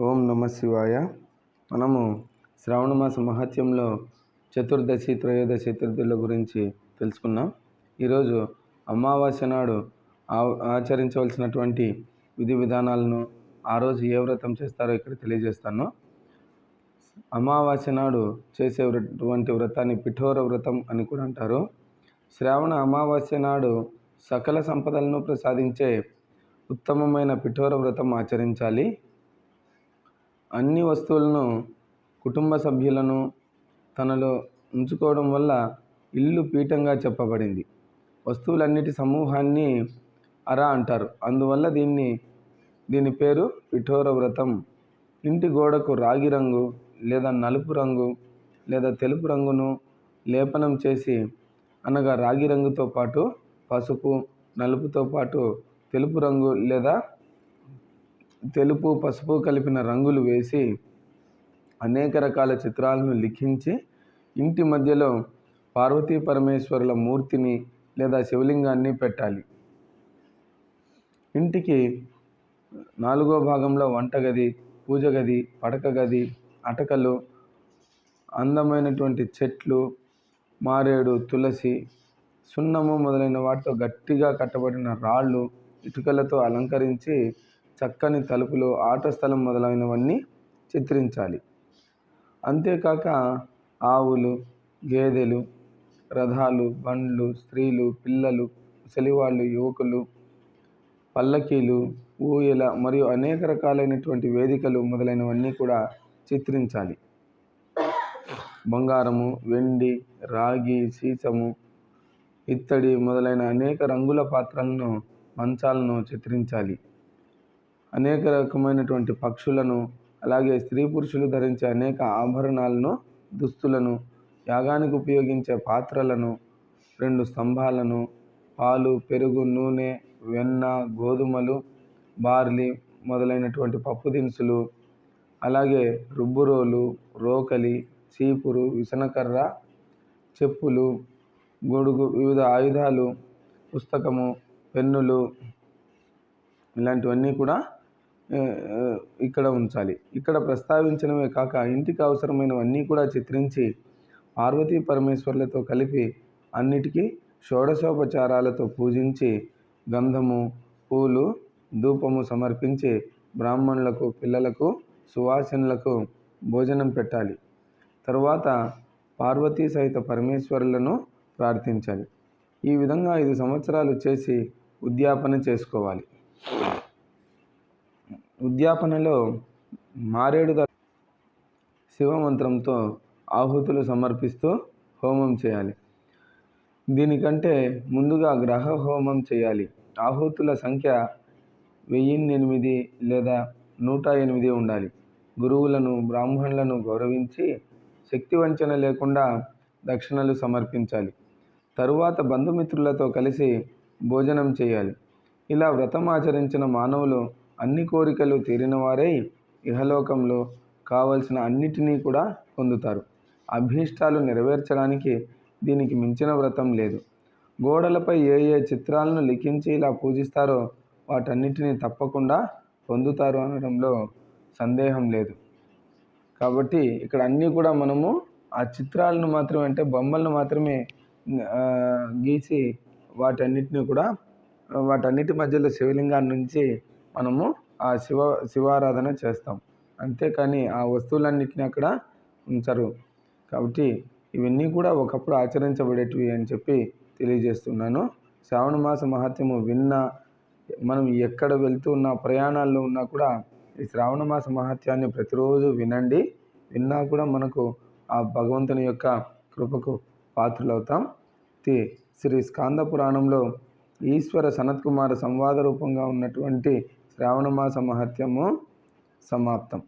ఓం నమ శివాయ. మనము శ్రావణ మాస మహత్యంలో చతుర్దశి త్రయోదశి చతుర్థుల గురించి తెలుసుకున్నాం. ఈరోజు అమావాస్య నాడు ఆ- ఆచరించవలసినటువంటి విధి విధానాలను ఆ రోజు ఏ వ్రతం చేస్తారో ఇక్కడ తెలియజేస్తాను. అమావాస్య నాడు చేసేటువంటి వ్రతాన్ని పిఠోర వ్రతం అని కూడా అంటారు. శ్రావణ అమావాస్య నాడు సకల సంపదలను ప్రసాదించే ఉత్తమమైన పిఠోర వ్రతం ఆచరించాలి. అన్ని వస్తువులను కుటుంబ సభ్యులను తనలో ఉంచుకోవడం వల్ల ఇల్లు పీఠంగా చెప్పబడింది. వస్తువులన్నిటి సమూహాన్ని అర అంటారు. అందువల్ల దీన్ని దీని పేరు పిఠోర వ్రతం. ఇంటి గోడకు రాగి రంగు లేదా నలుపు రంగు లేదా తెలుపు రంగును లేపనం చేసి అనగా రాగి రంగుతో పాటు పసుపు నలుపుతో పాటు తెలుపు రంగు లేదా తెలుపు పసుపు కలిపిన రంగులు వేసి అనేక రకాల చిత్రాలను లిఖించి ఇంటి మధ్యలో పార్వతీ పరమేశ్వరుల మూర్తిని లేదా శివలింగాన్ని పెట్టాలి. ఇంటికి నాలుగో భాగంలో వంటగది పూజ గది పడక గది అటకలు అందమైనటువంటి చెట్లు మారేడు తులసి సున్నము మొదలైన వాటితో గట్టిగా కట్టబడిన రాళ్ళు ఇటుకలతో అలంకరించి చక్కని తలుపులు ఆట స్థలం మొదలైనవన్నీ చిత్రించాలి. అంతేకాక ఆవులు గేదెలు రథాలు బండ్లు స్త్రీలు పిల్లలు ముసలివాళ్ళు యువకులు పల్లకీలు ఊయల మరియు అనేక రకాలైనటువంటి వేదికలు మొదలైనవన్నీ కూడా చిత్రించాలి. బంగారము వెండి రాగి సీసము ఇత్తడి మొదలైన అనేక రంగుల పాత్రలను మంచాలను చిత్రించాలి. అనేక రకమైనటువంటి పక్షులను అలాగే స్త్రీ పురుషులు ధరించే అనేక ఆభరణాలను దుస్తులను యాగానికి ఉపయోగించే పాత్రలను రెండు స్తంభాలను పాలు పెరుగు నూనె వెన్న గోధుమలు బార్లీ మొదలైనటువంటి పప్పు దినుసులు అలాగే రుబ్బురోలు రోకలి చీపురు విసనకర్ర చెప్పులు గొడుగు వివిధ ఆయుధాలు పుస్తకము పెన్నులు ఇలాంటివన్నీ కూడా ఇక్కడ ఉంచాలి. ఇక్కడ ప్రస్తావించడమే కాక ఇంటికి అవసరమైనవన్నీ కూడా చిత్రించి పార్వతీ పరమేశ్వర్లతో కలిపి అన్నిటికీ షోడశోపచారాలతో పూజించి గంధము పూలు ధూపము సమర్పించి బ్రాహ్మణులకు పిల్లలకు సువాసనలకు భోజనం పెట్టాలి. తరువాత పార్వతీ సహిత పరమేశ్వరులను ప్రార్థించాలి. ఈ విధంగా ఐదు సంవత్సరాలు చేసి ఉద్యాపన చేసుకోవాలి. ఉద్యాపనలో మారేడు శివమంత్రంతో ఆహుతులు సమర్పిస్తూ హోమం చేయాలి. దీనికంటే ముందుగా గ్రహ హోమం చేయాలి. ఆహుతుల సంఖ్య వెయ్యిన్నెనిమిది లేదా నూట ఎనిమిది ఉండాలి. గురువులను బ్రాహ్మణులను గౌరవించి శక్తి వంచన లేకుండా దక్షిణలు సమర్పించాలి. తరువాత బంధుమిత్రులతో కలిసి భోజనం చేయాలి. ఇలా వ్రతం ఆచరించిన మానవులు అన్ని కోరికలు తీరినవారై ఇహలోకంలో కావలసిన అన్నిటినీ కూడా పొందుతారు. అభీష్టాలు నెరవేర్చడానికి దీనికి మించిన వ్రతం లేదు. గోడలపై ఏ ఏ చిత్రాలను లిఖించి ఇలా పూజిస్తారో వాటన్నిటిని తప్పకుండా పొందుతారు అనడంలో సందేహం లేదు. కాబట్టి ఇక్కడ అన్నీ కూడా మనము ఆ చిత్రాలను మాత్రమే అంటే బొమ్మలను మాత్రమే గీసి వాటన్నిటిని కూడా వాటన్నిటి మధ్యలో శివలింగాన్ని నుంచి మనము ఆ శివ శివారాధన చేస్తాం. అంతేకాని ఆ వస్తువులన్నిటిని అక్కడ ఉంచరు. కాబట్టి ఇవన్నీ కూడా ఒకప్పుడు ఆచరించబడేటివి అని చెప్పి తెలియజేస్తున్నాను. శ్రావణ మాస మహత్యము విన్నా మనం ఎక్కడ వెళ్తూ ఉన్నా ప్రయాణాల్లో ఉన్నా కూడా ఈ శ్రావణ మాస మహత్యాన్ని ప్రతిరోజు వినండి. విన్నా కూడా మనకు ఆ భగవంతుని యొక్క కృపకు పాత్రలవుతాం. ఇది శ్రీ స్కాంద పురాణంలో ఈశ్వర సనత్కుమార సంవాద రూపంగా ఉన్నటువంటి శ్రావణ మాస మహత్యము సమాప్తం.